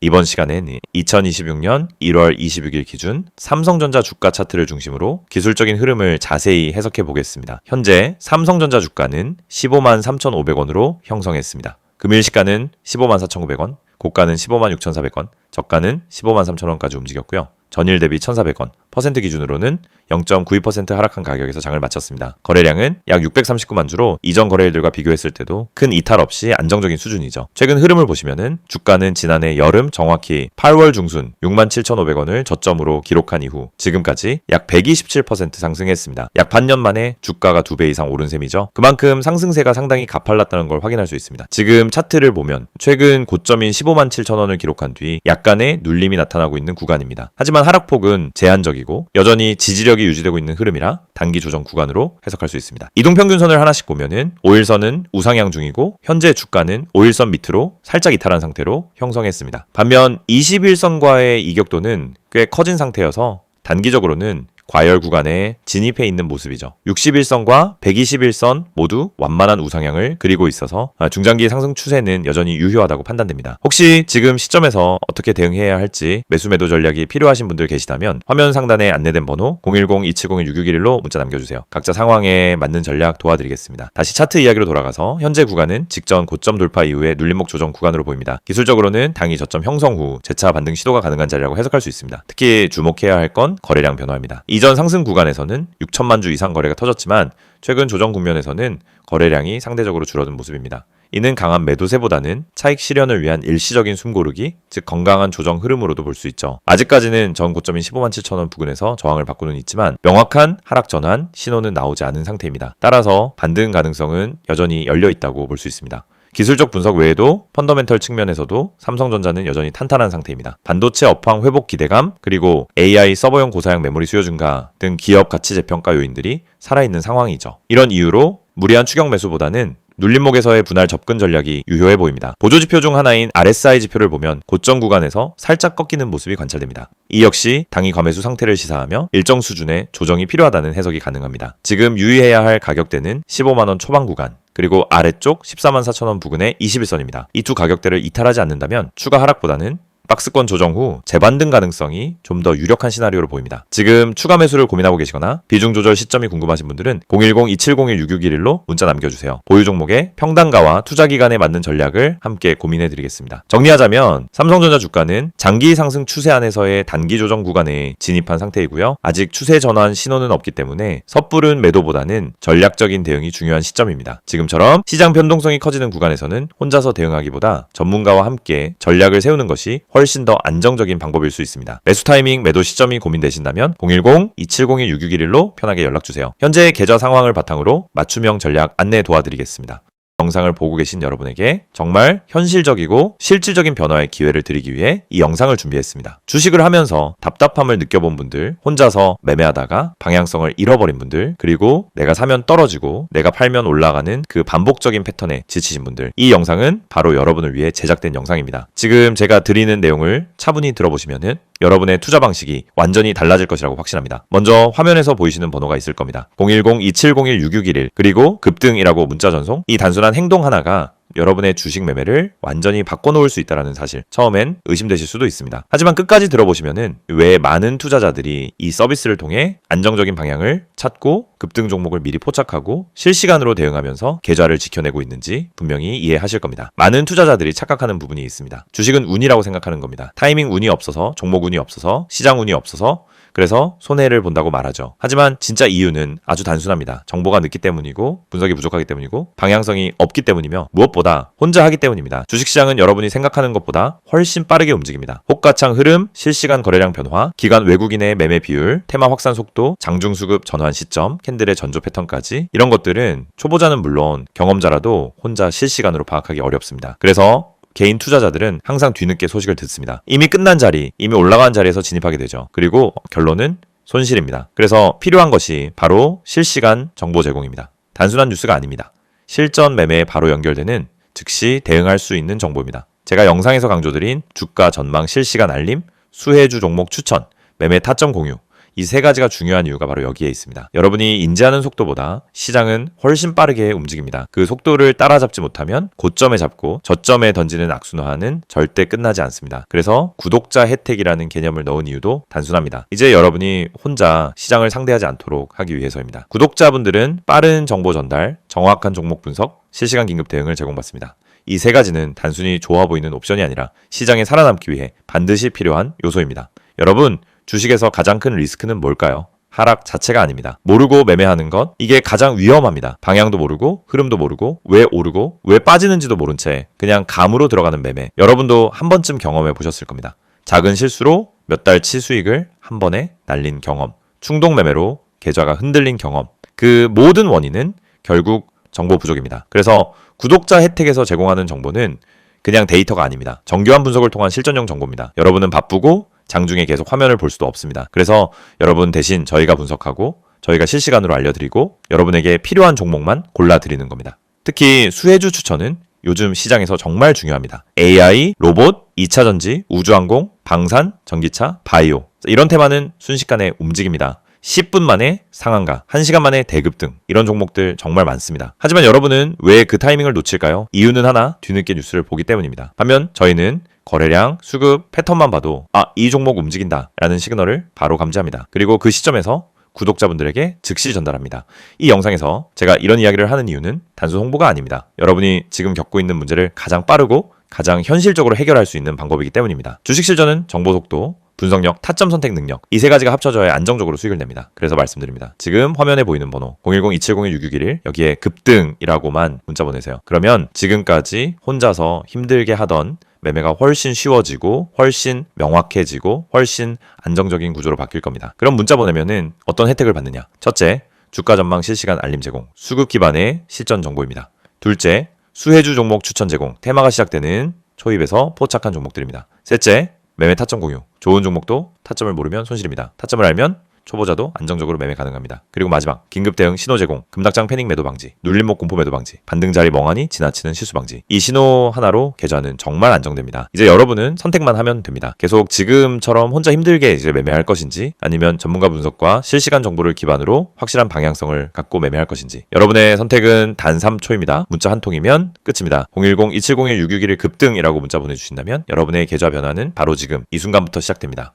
이번 시간엔 2026년 1월 26일 기준 삼성전자 주가 차트를 중심으로 기술적인 흐름을 자세히 해석해 보겠습니다. 현재 삼성전자 주가는 15만 3,500원으로 형성했습니다. 금일 시가는 15만 4,900원, 고가는 15만 6,400원, 저가는 15만 3,000원까지 움직였고요. 전일 대비 1,400원, 퍼센트 기준으로는 0.92% 하락한 가격에서 장을 마쳤습니다. 거래량은 약 639만 주로 이전 거래일들과 비교했을 때도 큰 이탈 없이 안정적인 수준이죠. 최근 흐름을 보시면은 주가는 지난해 여름 정확히 8월 중순 67,500원을 저점으로 기록한 이후 지금까지 약 127% 상승했습니다. 약 반년 만에 주가가 두배 이상 오른 셈이죠. 그만큼 상승세가 상당히 가팔랐다는 걸 확인할 수 있습니다. 지금 차트를 보면 최근 고점인 15만 7천원을 기록한 뒤 약 간의 눌림이 나타나고 있는 구간입니다. 하지만 하락폭은 제한적이고 여전히 지지력이 유지되고 있는 흐름이라 단기 조정 구간으로 해석할 수 있습니다. 이동평균선을 하나씩 보면은 5일선은 우상향 중이고 현재 주가는 5일선 밑으로 살짝 이탈한 상태로 형성했습니다. 반면 21선과의 이격도는 꽤 커진 상태여서 단기적으로는 과열 구간에 진입해 있는 모습이죠. 61선과 121선 모두 완만한 우상향을 그리고 있어서 아, 중장기 상승 추세는 여전히 유효하다고 판단됩니다. 혹시 지금 시점에서 어떻게 대응해야 할지 매수 매도 전략이 필요하신 분들 계시다면 화면 상단에 안내된 번호 010-2701-6611로 문자 남겨주세요. 각자 상황에 맞는 전략 도와드리겠습니다. 다시 차트 이야기로 돌아가서 현재 구간은 직전 고점 돌파 이후에 눌림목 조정 구간으로 보입니다. 기술적으로는 당이 저점 형성 후 재차 반등 시도가 가능한 자리라고 해석할 수 있습니다. 특히 주목해야 할 건 거래량 변화입니다. 이전 상승 구간에서는 6천만 주 이상 거래가 터졌지만 최근 조정 국면에서는 거래량이 상대적으로 줄어든 모습입니다. 이는 강한 매도세보다는 차익 실현을 위한 일시적인 숨고르기, 즉 건강한 조정 흐름으로도 볼 수 있죠. 아직까지는 전 고점인 15만 7천 원 부근에서 저항을 받고는 있지만 명확한 하락 전환 신호는 나오지 않은 상태입니다. 따라서 반등 가능성은 여전히 열려 있다고 볼 수 있습니다. 기술적 분석 외에도 펀더멘털 측면에서도 삼성전자는 여전히 탄탄한 상태입니다. 반도체 업황 회복 기대감, 그리고 AI 서버용 고사양 메모리 수요 증가 등 기업 가치 재평가 요인들이 살아있는 상황이죠. 이런 이유로 무리한 추격 매수보다는 눌림목에서의 분할 접근 전략이 유효해 보입니다. 보조 지표 중 하나인 RSI 지표를 보면 고점 구간에서 살짝 꺾이는 모습이 관찰됩니다. 이 역시 당이 과매수 상태를 시사하며 일정 수준의 조정이 필요하다는 해석이 가능합니다. 지금 유의해야 할 가격대는 15만원 초반 구간, 그리고 아래쪽 14만 4천 원 부근의 21선입니다. 이 두 가격대를 이탈하지 않는다면 추가 하락보다는 박스권 조정 후 재반등 가능성이 좀 더 유력한 시나리오로 보입니다. 지금 추가 매수를 고민하고 계시거나 비중 조절 시점이 궁금하신 분들은 010-2701-6611로 문자 남겨주세요. 보유 종목의 평단가와 투자 기간에 맞는 전략을 함께 고민해 드리겠습니다. 정리하자면 삼성전자 주가는 장기 상승 추세 안에서의 단기 조정 구간에 진입한 상태이고요. 아직 추세 전환 신호는 없기 때문에 섣부른 매도보다는 전략적인 대응이 중요한 시점입니다. 지금처럼 시장 변동성이 커지는 구간에서는 혼자서 대응하기보다 전문가와 함께 전략을 세우는 것이 훨씬 더 안정적인 방법일 수 있습니다. 매수 타이밍, 매도 시점이 고민되신다면 010-2701-6611로 편하게 연락주세요. 현재 계좌 상황을 바탕으로 맞춤형 전략 안내 도와드리겠습니다. 영상을 보고 계신 여러분에게 정말 현실적이고 실질적인 변화의 기회를 드리기 위해 이 영상을 준비했습니다. 주식을 하면서 답답함을 느껴본 분들, 혼자서 매매하다가 방향성을 잃어버린 분들, 그리고 내가 사면 떨어지고 내가 팔면 올라가는 그 반복적인 패턴에 지치신 분들, 이 영상은 바로 여러분을 위해 제작된 영상입니다. 지금 제가 드리는 내용을 차분히 들어보시면은 여러분의 투자 방식이 완전히 달라질 것이라고 확신합니다. 먼저 화면에서 보이시는 번호가 있을 겁니다. 010-2701-6611 그리고 급등이라고 문자 전송 이 단순 한 행동 하나가 여러분의 주식 매매를 완전히 바꿔놓을 수 있다는 사실 처음엔 의심되실 수도 있습니다. 하지만 끝까지 들어보시면은 왜 많은 투자자들이 이 서비스를 통해 안정적인 방향을 찾고 급등 종목을 미리 포착하고 실시간으로 대응하면서 계좌를 지켜내고 있는지 분명히 이해하실 겁니다. 많은 투자자들이 착각하는 부분이 있습니다. 주식은 운이라고 생각하는 겁니다. 타이밍 운이 없어서 종목 운이 없어서 시장 운이 없어서 그래서 손해를 본다고 말하죠. 하지만 진짜 이유는 아주 단순합니다. 정보가 늦기 때문이고 분석이 부족하기 때문이고 방향성이 없기 때문이며 무엇보다 혼자 하기 때문입니다. 주식시장은 여러분이 생각하는 것보다 훨씬 빠르게 움직입니다. 호가창 흐름, 실시간 거래량 변화, 기간 외국인의 매매 비율, 테마 확산 속도, 장중 수급 전환 시점, 캔들의 전조 패턴까지 이런 것들은 초보자는 물론 경험자라도 혼자 실시간으로 파악하기 어렵습니다. 그래서 개인 투자자들은 항상 뒤늦게 소식을 듣습니다. 이미 끝난 자리, 이미 올라간 자리에서 진입하게 되죠. 그리고 결론은 손실입니다. 그래서 필요한 것이 바로 실시간 정보 제공입니다. 단순한 뉴스가 아닙니다. 실전 매매에 바로 연결되는 즉시 대응할 수 있는 정보입니다. 제가 영상에서 강조드린 주가 전망 실시간 알림, 수혜주 종목 추천, 매매 타점 공유, 이 세 가지가 중요한 이유가 바로 여기에 있습니다. 여러분이 인지하는 속도보다 시장은 훨씬 빠르게 움직입니다. 그 속도를 따라잡지 못하면 고점에 잡고 저점에 던지는 악순환은 절대 끝나지 않습니다. 그래서 구독자 혜택이라는 개념을 넣은 이유도 단순합니다. 이제 여러분이 혼자 시장을 상대하지 않도록 하기 위해서입니다. 구독자분들은 빠른 정보 전달, 정확한 종목 분석, 실시간 긴급 대응을 제공받습니다. 이 세 가지는 단순히 좋아 보이는 옵션이 아니라 시장에 살아남기 위해 반드시 필요한 요소입니다. 여러분, 주식에서 가장 큰 리스크는 뭘까요? 하락 자체가 아닙니다. 모르고 매매하는 것, 이게 가장 위험합니다. 방향도 모르고, 흐름도 모르고, 왜 오르고, 왜 빠지는지도 모른 채 그냥 감으로 들어가는 매매. 여러분도 한 번쯤 경험해 보셨을 겁니다. 작은 실수로 몇 달치 수익을 한 번에 날린 경험. 충동 매매로 계좌가 흔들린 경험. 그 모든 원인은 결국 정보 부족입니다. 그래서 구독자 혜택에서 제공하는 정보는 그냥 데이터가 아닙니다. 정교한 분석을 통한 실전용 정보입니다. 여러분은 바쁘고 장중에 계속 화면을 볼 수도 없습니다. 그래서 여러분 대신 저희가 분석하고 저희가 실시간으로 알려드리고 여러분에게 필요한 종목만 골라드리는 겁니다. 특히 수혜주 추천은 요즘 시장에서 정말 중요합니다. AI, 로봇, 2차 전지, 우주항공, 방산, 전기차, 바이오. 이런 테마는 순식간에 움직입니다. 10분 만에 상한가, 1시간 만에 대급 등 이런 종목들 정말 많습니다. 하지만 여러분은 왜 그 타이밍을 놓칠까요? 이유는 하나, 뒤늦게 뉴스를 보기 때문입니다. 반면 저희는 거래량, 수급, 패턴만 봐도 아, 이 종목 움직인다 라는 시그널을 바로 감지합니다. 그리고 그 시점에서 구독자분들에게 즉시 전달합니다. 이 영상에서 제가 이런 이야기를 하는 이유는 단순 홍보가 아닙니다. 여러분이 지금 겪고 있는 문제를 가장 빠르고 가장 현실적으로 해결할 수 있는 방법이기 때문입니다. 주식 실전은 정보 속도, 분석력, 타점 선택 능력 이 세 가지가 합쳐져야 안정적으로 수익을 냅니다. 그래서 말씀드립니다. 지금 화면에 보이는 번호 010-2701-6611 여기에 급등이라고만 문자 보내세요. 그러면 지금까지 혼자서 힘들게 하던 매매가 훨씬 쉬워지고 훨씬 명확해지고 훨씬 안정적인 구조로 바뀔 겁니다. 그럼 문자 보내면은 어떤 혜택을 받느냐? 첫째, 주가 전망 실시간 알림 제공, 수급 기반의 실전 정보입니다. 둘째, 수혜주 종목 추천 제공, 테마가 시작되는 초입에서 포착한 종목들입니다. 셋째, 매매 타점 공유. 좋은 종목도 타점을 모르면 손실입니다. 타점을 알면 초보자도 안정적으로 매매 가능합니다. 그리고 마지막 긴급 대응 신호 제공, 금닥장 패닉 매도 방지, 눌림목 공포 매도 방지, 반등 자리 멍하니 지나치는 실수 방지. 이 신호 하나로 계좌는 정말 안정됩니다. 이제 여러분은 선택만 하면 됩니다. 계속 지금처럼 혼자 힘들게 이제 매매할 것인지 아니면 전문가 분석과 실시간 정보를 기반으로 확실한 방향성을 갖고 매매할 것인지 여러분의 선택은 단 3초입니다. 문자 한 통이면 끝입니다. 010-2701-661 급등이라고 문자 보내주신다면 여러분의 계좌 변화는 바로 지금 이 순간부터 시작됩니다.